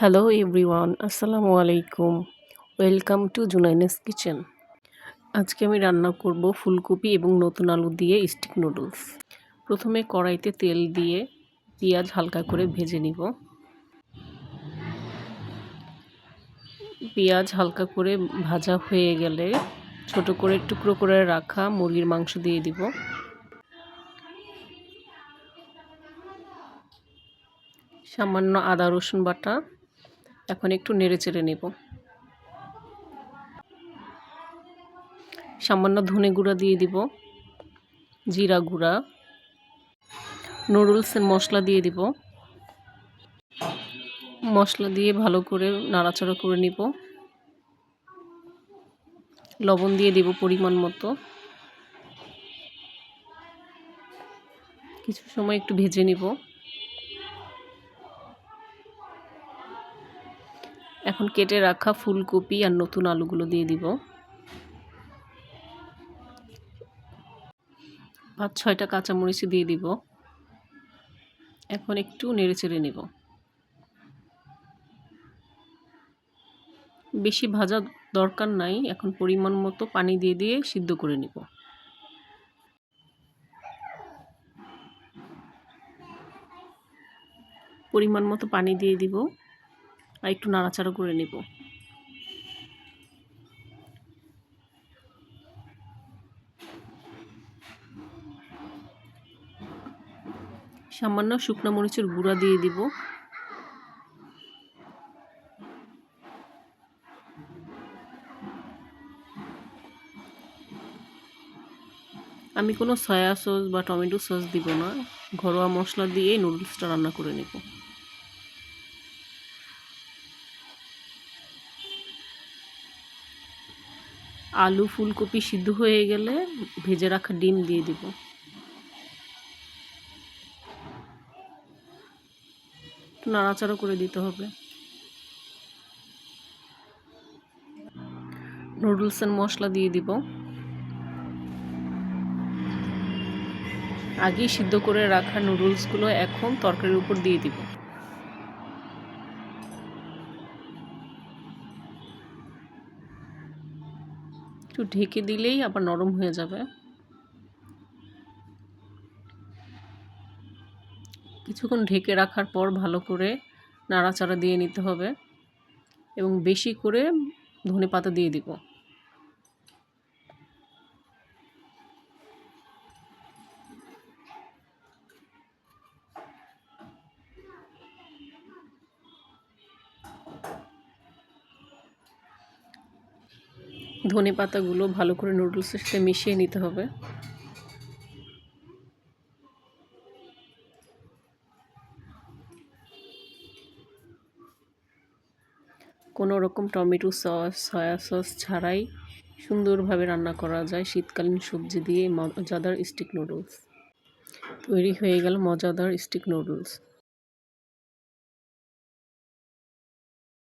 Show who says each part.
Speaker 1: Hello everyone আসসালামু আলাইকুম welcome to জুনাইনাস kitchen আজকে আমি রান্না করব ফুলকপি এবং নতুন আলু দিয়ে স্টিক নুডলস প্রথমে কড়াইতে তেল দিয়ে পেঁয়াজ হালকা করে ভেজে নিব। পেঁয়াজ হালকা করে ভাজা হয়ে গেলে ছোট করে টুকরো করে রাখা মুরগির মাংস দিয়ে দিব। সামান্য আদা রসুন বাটা এখন একটু নেড়ে চেড়ে নেব। সামান্য ধনে গুঁড়া দিয়ে দিব, জিরা গুঁড়া নুডলসের মশলা দিয়ে দিব। মশলা দিয়ে ভালো করে নাড়াচাড়া করে নিব। লবণ দিয়ে দিব পরিমাণ মতো। কিছু সময় একটু ভেজে নিব। এখন কেটে রাখা ফুলকপি আর নতুন আলুগুলো দিয়ে দিব। পাঁচ, ছয়টা কাঁচামরিচ দিয়ে দিব। এখন একটু নেড়ে চেড়ে নেব। বেশি ভাজা দরকার নাই, এখন পরিমাণ মতো পানি দিয়ে দিয়ে সিদ্ধ করে নিব। পরিমাণ মতো পানি দিয়ে দিব। আর একটু নাড়াচাড়া করে নেব। সামান্য শুকনো মরিচের গুঁড়া দিয়ে দিব। আমি কোনো সয়া সস বা টমেটো সস দিব না। ঘরোয়া মশলা দিয়ে নুডলসটা রান্না করে নেব। আলু ফুলকপি সিদ্ধ হয়ে গেলে ভেজে রাখা ডিম দিয়ে দিব। একটু নাড়াচাড়া করে দিতে হবে। নুডলসের মশলা দিয়ে দিব। আগেই সিদ্ধ করে রাখা নুডলসগুলো এখন তরকারির উপর দিয়ে দিব। একটু ঢেকে দিলেই আবার নরম হয়ে যাবে। কিছুক্ষণ ঢেকে রাখার পর ভালো করে নাড়াচাড়া দিয়ে নিতে হবে এবং বেশি করে ধনে পাতা দিয়ে দিব। ধনে পাতাগুলো ভালো করে নুডলসের সাথে মিশিয়ে নিতে হবে। কোনো রকম টমেটো সস, সয়া সস ছাড়াই সুন্দরভাবে রান্না করা যায় শীতকালীন সবজি দিয়ে মজাদার স্টিক নুডলস তৈরি হয়ে গেল মজাদার স্টিক নুডলস